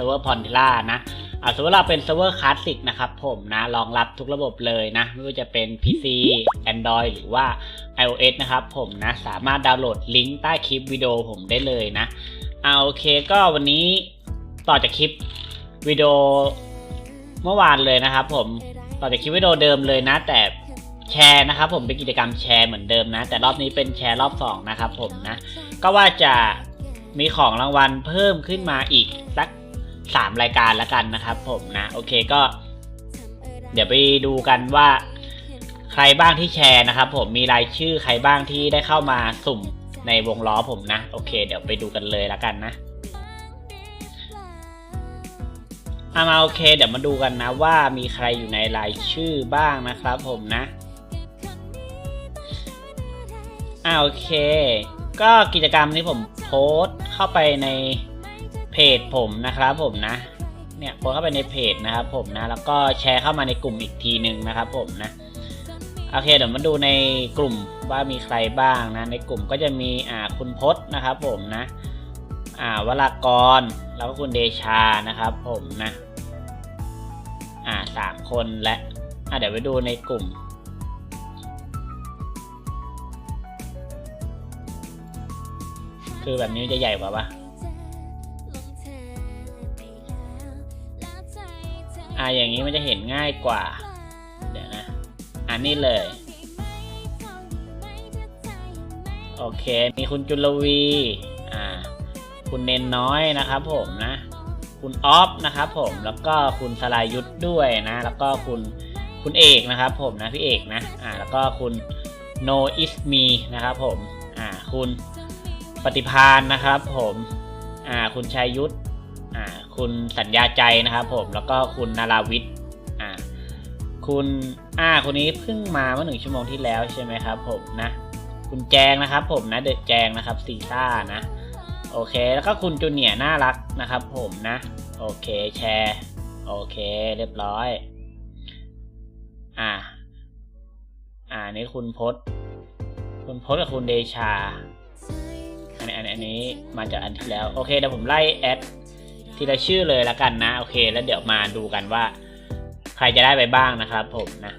ซิร์ฟเวอร์พอนทิล่านะอ่าเซิร์ฟเวอร์เราเป็นเซิร์ฟเวอร์คลาสสิกนะครับผมนะรองรับทุกระบบเลยนะ ไม่ว่าจะเป็น PC Android หรือว่า iOS นะครับผมนะสามารถดาวน์โหลดลิงก์ใต้คลิปวิดีโอผมได้เลยนะเอาโอเคก็วันนี้ต่อจากคลิปวิดีโอเมื่อวานเลยนะครับผมต่อจากคลิปวิดีโอเดิมเลยนะ แต่แชร์นะครับผมเป็นกิจกรรมแชร์เหมือนเดิมนะ แต่รอบนี้เป็นแชร์รอบสองนะครับผมนะ ก็ว่าจะมีของรางวัลเพิ่มขึ้นมาอีกสัก สามรายการละกันนะครับ ผมนะ โอเคก็ เดี๋ยวไปดูกันว่า ใครบ้างที่แชร์นะครับ ผมมีรายชื่อใครบ้างที่ได้เข้ามาสุ่มในวงล้อผมนะ โอเค เดี๋ยวไปดูกันเลยละกันนะเอามาโอเค เดี๋ยวมาดูกันนะว่ามีใครอยู่ในรายชื่อบ้างนะครับ ผมนะอ่าโอเค ก็กิจกรรมที่ผมโพสต์เข้าไปใน เพจผมนะครับผมนะ เนี่ยโพสเข้าไปในเพจนะครับผมนะ แล้วก็แชร์เข้ามาในกลุ่มอีกทีหนึ่งนะครับผมนะโอเคเดี๋ยวมาดูในกลุ่มว่ามีใครบ้างนะ ในกลุ่มก็จะมีอ่าคุณพศนะครับผมนะ อ่าวรากรแล้วก็คุณเดชานะครับผมนะ อ่าสามคนและอ่าเดี๋ยวไปดูในกลุ่มคือแบบนี้จะใหญ่กว่าปะ อ่าอย่างนี้มันจะเห็นง่ายกว่า เดี๋ยวนะ อันนี้เลย โอเค มีคุณจุลวี อ่า คุณเนนน้อยนะครับผมนะ คุณออฟนะครับผม แล้วก็คุณสลายุทธด้วยนะ แล้วก็คุณคุณเอกนะครับผมนะพี่เอกนะ อ่า แล้วก็คุณ no is me นะครับผม อ่า คุณปฏิพานนะครับผม อ่า คุณชัยยุทธ คุณสัญญาใจนะครับผมแล้วก็คุณนาราวิทย์อ่าคุณอ่าคนนี้เพิ่งมาเมื่อหนึ่งชั่วโมงที่แล้วใช่ไหมครับผมนะ คุณแจงนะครับ ผมนะเดอะแจงนะครับซีซ่านะโอเค แล้วก็คุณจูเนียร์น่ารักนะครับ ผมนะ โอเคแชร์โอเค เรียบร้อย อ่า อ่านี่คุณพศคุณพศกับคุณเดชาอันนี้อันนี้มาจากอันที่แล้ว โอเคเดี๋ยวผมไล่แอด ทีละชื่อเลยละกันนะ โอเค แล้วเดี๋ยวมาดูกันว่า ใครจะได้ไปบ้างนะครับ ผมนะ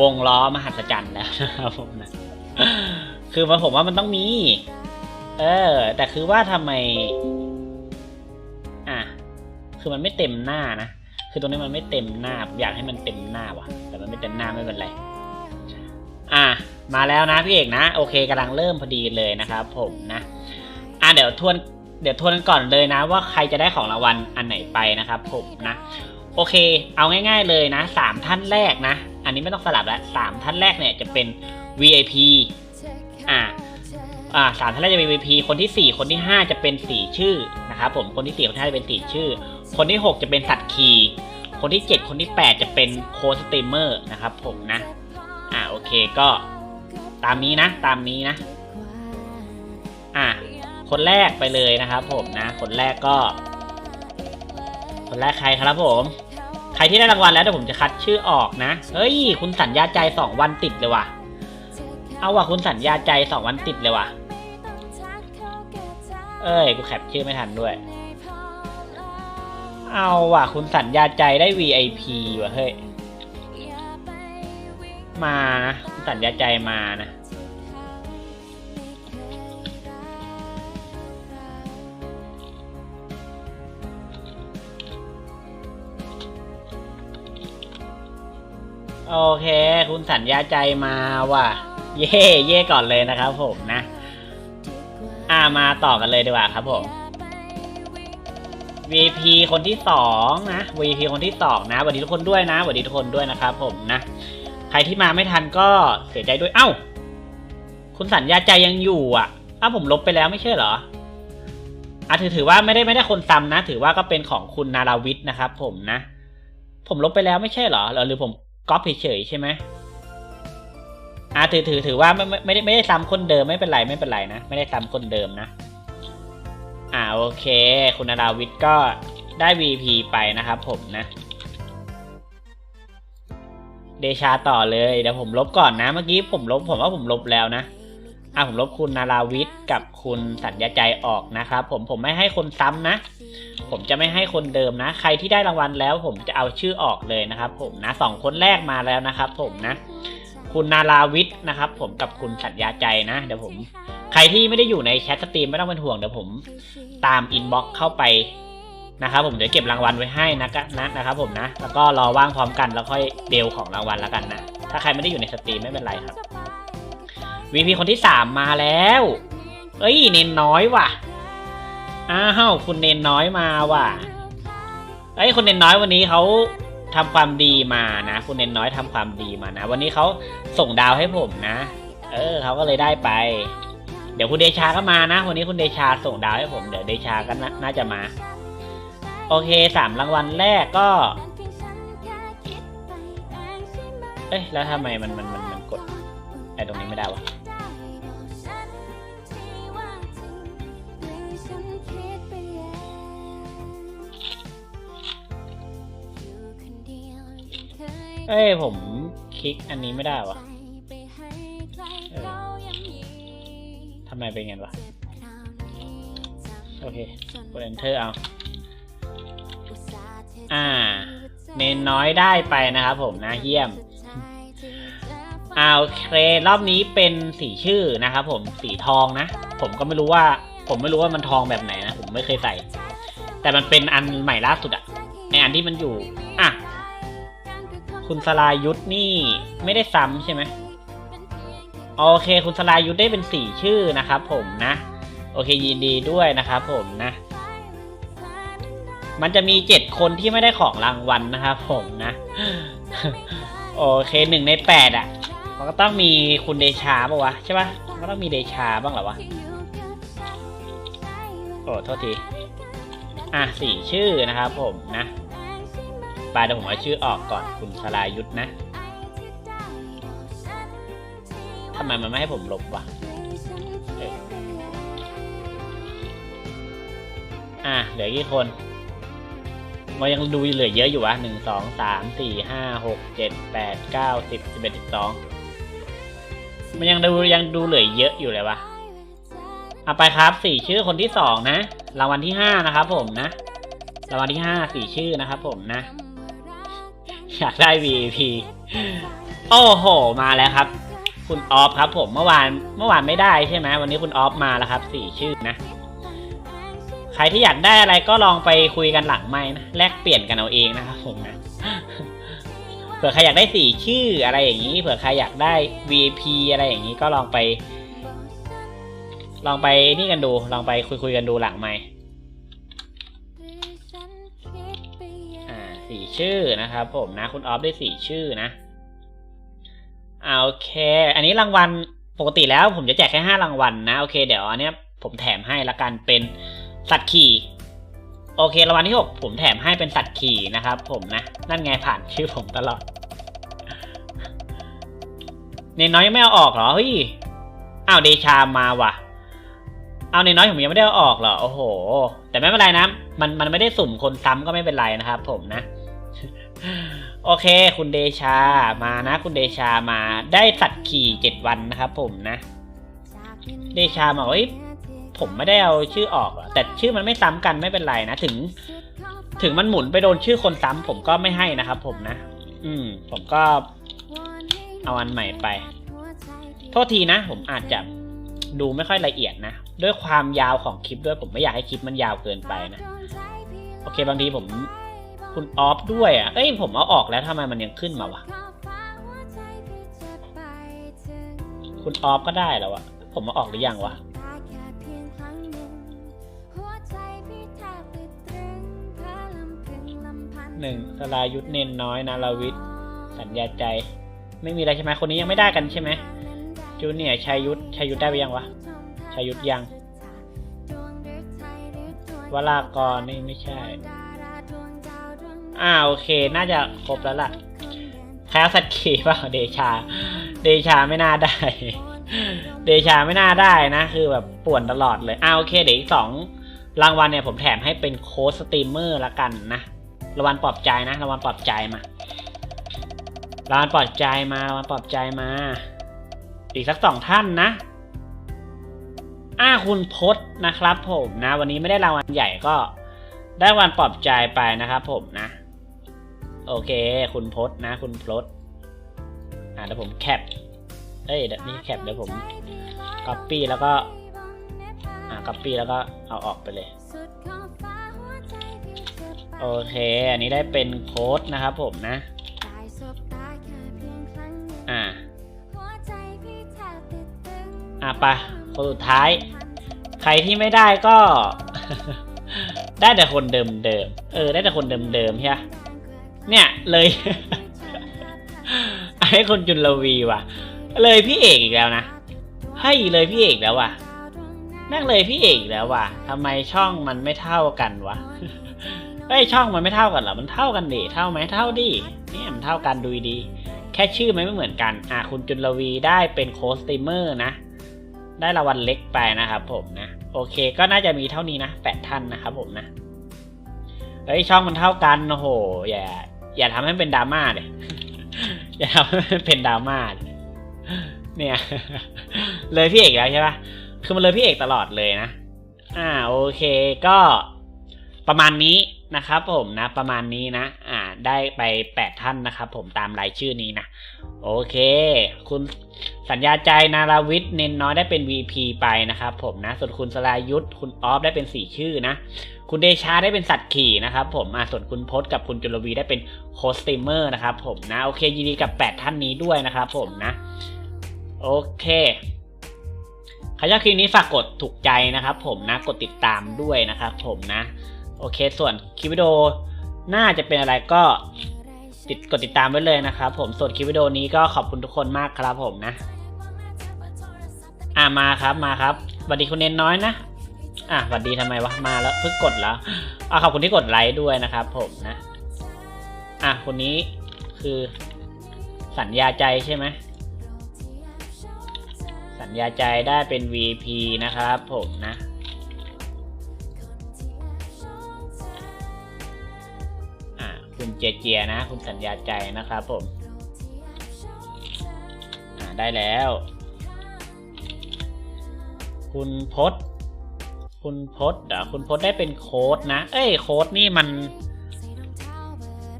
วงล้อมหัศจรรย์แล้วนะครับผมนะ คือมันผมว่ามันต้องมี เออ แต่คือว่าทำไม อะ คือมันไม่เต็มหน้านะ คือตรงนี้มันไม่เต็มหน้าผมอยากให้มันเต็มหน้าว่ะ แต่มันไม่เต็มหน้าไม่เป็นไร อะ มาแล้วนะพี่เอกนะ โอเคกำลังเริ่มพอดีเลยนะครับ ผมนะ อะเดี๋ยวทวน เดี๋ยวทวนก่อนเลยนะว่าใครจะได้ของรางวัลอันไหนไปนะครับผมนะ โอเค เอาง่าย ๆเลยนะสามท่านแรกนะ อันนี้ไม่ต้องสลับแล้วสามท่านแรกเนี่ยจะเป็น VIP อ่าอ่าสามท่านแรกจะเป็น VIP คนที่สี่คนที่ห้าจะเป็นสี่ชื่อนะครับผมคนที่สี่คนที่ห้าจะเป็นสี่ชื่อ คนที่หกจะเป็นสัตว์คีคนที่เจ็ดคนที่แปดจะเป็นโค้ชสตรีมเมอร์นะครับผมนะอ่าโอเคก็ตามนี้นะ ตามนี้นะ อ่า คนแรกไปเลยนะครับ ผมนะ คนแรกก็ คนแรกใครครับผม ใครที่ได้รางวัลแล้วเดี๋ยวผมจะคัดชื่อออกนะ เฮ้ย คุณสัญญาใจสองวันติดเลยว่ะ เอาว่ะคุณสัญญาใจสองวันติดเลยว่ะ เอ้ย กูแคปชื่อไม่ทันด้วย เอาว่ะ คุณสัญญาใจได้ VIP ว่ะเฮ้ย มานะ คุณสัญญาใจมานะ โอเค คุณสัญญาใจมาว่ะ เย่เย่ก่อนเลยนะครับผมนะ อ่ามาต่อกันเลยดีกว่าครับผม VP คนที่สองนะ VP คนที่สองนะสวัสดีทุกคนด้วยนะสวัสดีทุกคนด้วยนะครับผมนะ ใครที่มาไม่ทันก็เสียใจด้วย เอ้า คุณสัญญาใจยังอยู่อะอ้าผมลบไปแล้วไม่ใช่เหรออะถือถือว่าไม่ได้ไม่ได้คนซ้ำนะ ถือว่าก็เป็นของคุณนาราวิทย์นะครับผมนะ ผมลบไปแล้วไม่ใช่เหรอหรือผม ก๊อปเฉยๆใช่ไหมอ่าถือถือถือว่าไม่ไม่ไม่ได้ไม่ได้ซ้ำคนเดิมไม่เป็นไรไม่เป็นไรนะ ไม่ได้ซ้ำคนเดิมนะ อ่าโอเค คุณนาราวิทย์ก็ได้ VP ไปนะครับผมนะ เดชาต่อเลยเดี๋ยวผมลบก่อนนะ เมื่อกี้ผมลบผมว่าผมลบแล้วนะอะผมลบคุณนาราวิทย์กับคุณสัญญาใจออกนะครับผมผมไม่ให้คนซ้ำนะ ผมจะไม่ให้คนเดิมนะ ใครที่ได้รางวัลแล้ว ผมจะเอาชื่อออกเลยนะครับ ผมนะสองคนแรกมาแล้วนะครับ ผมนะ คุณนาราวิทย์นะครับ ผมกับคุณสัญญาใจนะเดี๋ยวผม ใครที่ไม่ได้อยู่ในแชทสตรีมไม่ต้องเป็นห่วงเดี๋ยวผมตามอินบ็อกซ์เข้าไปนะครับ ผมเดี๋ยวเก็บรางวัลไว้ให้นะกนะนะครับ ผมนะ แล้วก็รอว่างพร้อมกันแล้วค่อยเดลของรางวัลแล้วกันนะถ้าใครไม่ได้อยู่ในสตรีมไม่เป็นไรครับวีพีคนที่สามมาแล้ว เอ้ยเนนน้อยว่ะ อ้าวคุณเนนน้อยมาว่ะเอ้คุณเนนน้อยวันนี้เขาทำความดีมานะ คุณเนนน้อยทำความดีมานะ วันนี้เขาส่งดาวให้ผมนะ เออเขาก็เลยได้ไป เดี๋ยวคุณเดชาก็มานะ วันนี้คุณเดชาส่งดาวให้ผม เดี๋ยวเดชาก็น่านาจะมา โอเคสามรางวัลแรกก็ เอ้ยแล้วทำไมมันมันมันมันกดไอ้ตรงนี้ไม่ได้วะ เอ้ยผมคลิกอันนี้ไม่ได้วะทำไมเป็นไงวะ โอเคกด enter เอา อ่าเนนน้อยได้ไปนะครับผมนะเยี่ยมเอาโอเครอบนี้เป็นสีชื่อนะครับผมสีทองนะ ผมก็ไม่รู้ว่า ผมไม่รู้ว่ามันทองแบบไหนนะ ผมไม่เคยใส่ แต่มันเป็นอันใหม่ล่าสุดอะในอันที่มันอยู่ อะ คุณสลายุทธนี่ไม่ได้ซ้ำใช่ไหมโอเค คุณสลายุทธได้เป็นสี่ชื่อนะครับผมนะ โอเคยินดีด้วยนะครับผมนะ มันจะมีเจ็ดคนที่ไม่ได้ของรางวัลนะครับผมนะ โอเคหนึ่งในแปดอะ มันก็ต้องมีคุณเดชาปะวะใช่ปะมันก็ต้องมีเดชาบ้างหรอวะโอ้โทษที อะสี่ชื่อนะครับผมนะ ไปเดี๋ยวผมเอาชื่อออกก่อนคุณสลายุทธนะทำไมมันไม่ให้ผมลบวะเอ้ยอะเหลือกี่คนมันยังดูเหลือเยอะอยู่วะหนึ่งสองสามสี่ห้าหกเจ็ดแปดเก้าสิบสิบเอ็ดสิบสองมันยังดูยังดูเหลือเยอะอยู่เลยวะเอาไปครับสี่ชื่อคนที่สองนะรางวัลที่ห้านะครับผมนะรางวัลที่ห้าสี่ชื่อนะครับผมนะ อยากได้ VIP โอ้โห มาแล้วครับ คุณออฟครับผมเมื่อวานเมื่อวานไม่ได้ใช่ไหมวันนี้คุณออฟมาแล้วครับสี่ชื่อนะ ใครที่อยากได้อะไรก็ลองไปคุยกันหลังไม้นะแลกเปลี่ยนกันเอาเองนะครับผมนะเผื่อใครอยากได้สี่ชื่ออะไรอย่างนี้ เผื่อใครอยากได้ VP อะไรอย่างนี้ก็ลองไป ลองไปนี่กันดู ลองไปคุยคุยกันดูหลังไม้ สี่ชื่อนะครับ ผมนะคุณออฟได้สี่ชื่อนะอ่าโอเค อันนี้รางวัลปกติแล้วผมจะแจกแค่ห้ารางวัลนะโอเคเดี๋ยวอันเนี้ยผมแถมให้ละกันเป็นสัตว์ขี่โอเครางวัลที่หกผมแถมให้เป็นสัตว์ขี่นะครับ ผมนะ นั่นไงผ่านชื่อผมตลอดเนนน้อยยังไม่เอาออกเหรอเฮ้ยอ้าวเดชามาว่ะ เอาเนนน้อยผมยังไม่ได้เอาออกเหรอโอ้โห แต่ไม่เป็นไรนะมันมันไม่ได้สุ่มคนซ้ำก็ไม่เป็นไรนะครับ ผมนะ โอเค คุณเดชามานะ คุณเดชามาได้สัตว์ขี่เจ็ดวันนะครับผมนะ เดชาบอกว่าเฮ้ยผมไม่ได้เอาชื่อออกหรอกแต่ชื่อมันไม่ซ้ำกันไม่เป็นไรนะถึง ถึงมันหมุนไปโดนชื่อคนซ้ำผมก็ไม่ให้นะครับผมนะ อืม ผมก็เอาอันใหม่ไป โทษทีนะ ผมอาจจะดูไม่ค่อยละเอียดนะ ด้วยความยาวของคลิปด้วยผมไม่อยากให้คลิปมันยาวเกินไปนะ โอเคบางทีผม คุณออฟด้วยอะ เอ้ยผมเอาออกแล้วทำไมมันยังขึ้นมาวะ คุณออฟก็ได้แล้วอะผมเอาออกหรือยังวะ หนึ่งสลายุทธเนนน้อยนาราวิทย์สัญญาใจ ไม่มีอะไรใช่ไหมคนนี้ยังไม่ได้กันใช่ไหมจูเนียชัยยุทธชัยยุทธได้ไปยังวะชัยยุทธยังวรากรนี่ไม่ใช่ อ่าโอเค น่าจะครบแล้วล่ะแค่สัตว์ขี่เปล่าเดชา เดชาไม่น่าได้ เดชาไม่น่าได้นะ คือแบบป่วนตลอดเลยอ่าโอเค เดี๋ยวอีกสองรางวัลเนี่ยผมแถมให้เป็นโค้ดสตรีมเมอร์ละกันนะรางวัลปลอบใจนะรางวัลปลอบใจมารางวัลปลอบใจมารางวัลปลอบใจมา อีกสักสองท่านนะอ่าคุณพศนะครับผมนะ วันนี้ไม่ได้รางวัลใหญ่ก็ได้วัลปลอบใจไปนะครับผมนะ โอเค คุณพศนะ คุณพศอ่าเดี๋ยวผมแคป เอ้ยเดี๋ยวนี่แคปเดี๋ยวผมก๊อปปี้แล้วก็ อ่าก๊อปปี้แล้วก็เอาออกไปเลย โอเค อันนี้ได้เป็นโค้ดนะครับผมนะ อ่า อะไปคนสุดท้าย ใครที่ไม่ได้ก็ ได้แต่คนเดิมเดิม เออ ได้แต่คนเดิมเดิมใช่ไหม เนี่ยเลยให้คนจุลวีว่ะ เลยพี่เอกอีกแล้วนะ ให้เลยพี่เอกแล้วว่ะแม่งเลยพี่เอกแล้วว่ะทำไมช่องมันไม่เท่ากันวะเฮ้ช่องมันไม่เท่ากันหรอ มันเท่ากันดิ เท่าไหมเท่าดิเนี่ยมันเท่ากันดูดี แค่ชื่อมันไม่เหมือนกัน อะคุณจุลวีได้เป็นโค้ชสตรีเมอร์นะ ได้รางวัลเล็กไปนะครับผมนะ โอเค ก็น่าจะมีเท่านี้นะแปดท่านนะครับผมนะ เฮ้ยช่องมันเท่ากัน โอ้โห อย่า อย่าทำให้เป็นดราม่าเลยอย่าทำให้มันเป็นดราม่าเลยเนี่ย เลยพี่เอกแล้วใช่ปะคือมันเลยพี่เอกตลอดเลยนะ อ่าโอเคก็ประมาณนี้นะครับผมนะประมาณนี้นะ อ่าได้ไปแปดท่านนะครับผมตามรายชื่อนี้นะ โอเค คุณสัญญาใจนาราวิทย์เน้นน้อยได้เป็น VP ไปนะครับผมนะ ส่วนคุณสรายุทธคุณออฟได้เป็น4ชื่อนะ คุณเดชาได้เป็นสัตว์ขี่นะครับผมอ่าส่วนคุณพศกับคุณจุลวีได้เป็นโคสติมเมอร์นะครับผมนะโอเคยินดีกับ 8 ท่านนี้ด้วยนะครับผมนะ โอเคใครชอบคลิปนี้ฝากกดถูกใจนะครับผมนะกดติดตามด้วยนะครับผมนะ โอเค ส่วนคลิปวิดีโอน่าจะเป็นอะไรก็ติดกดติดตามไว้เลยนะครับผมส่วนคลิปวิดีโอนี้ก็ขอบคุณทุกคนมากครับผมนะ อ่ามาครับมาครับสวัสดีคุณเนนน้อยนะ อะสวัสดีทำไมวะ มาแล้วเพิ่งกดแล้วอะขอบคุณที่กดไลค์ด้วยนะครับ ผมนะ อะคนนี้คือสัญญาใจใช่ไหม สัญญาใจได้เป็น VP นะครับผมนะอ่าคุณเจเจียนะ คุณสัญญาใจนะครับผมอ่าได้แล้ว คุณพศ คุณพศเดี๋ยวคุณพศได้เป็นโค้ดนะ เอ้ยโค้ดนี่มัน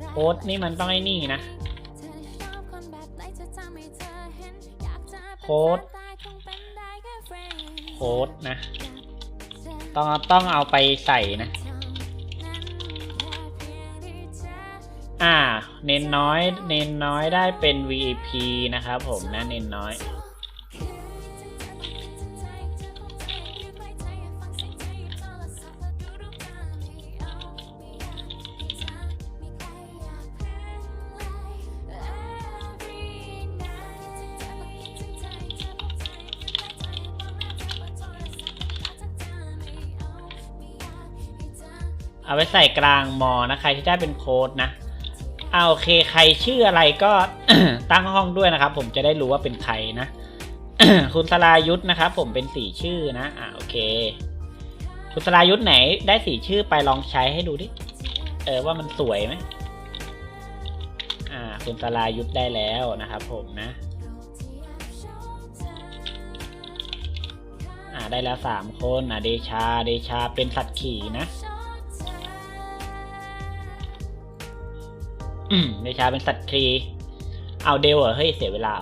โค้ดนี่มันต้องไอ้นี่นะ โค้ดโค้ดนะ ต้องต้องเอาไปใส่นะ อ่า เน้นน้อย เน้นน้อยได้เป็น VIP นะครับผมนะ เน้นน้อย ไว้ใส่กลางมอนะ ใครที่ได้เป็นโค้ดนะเอาโอเคใครชื่ออะไรก็ตั้งห้องด้วยนะครับ ผมจะได้รู้ว่าเป็นใครนะ คุณสลายุทธนะครับผมเป็นสี่ชื่อนะอ่าโอเค คุณสลายุทธไหน ได้สี่ชื่อไปลองใช้ให้ดูดิเออว่ามันสวยไหมอ่า คุณสลายุทธได้แล้วนะครับ ผมนะอ่าได้แล้วสามคนอ่าเดชาเดชาเป็นสัตว์ขี่นะ อืมเดชาเป็นสัตว์ครี เอาเดลเหรอเฮ้ยเสียเวลา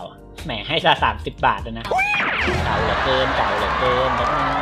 แหมให้ซะสามสิบบาทแล้วนะเก่าเหลือเกินเก่าเหลือเกินแล้วนะ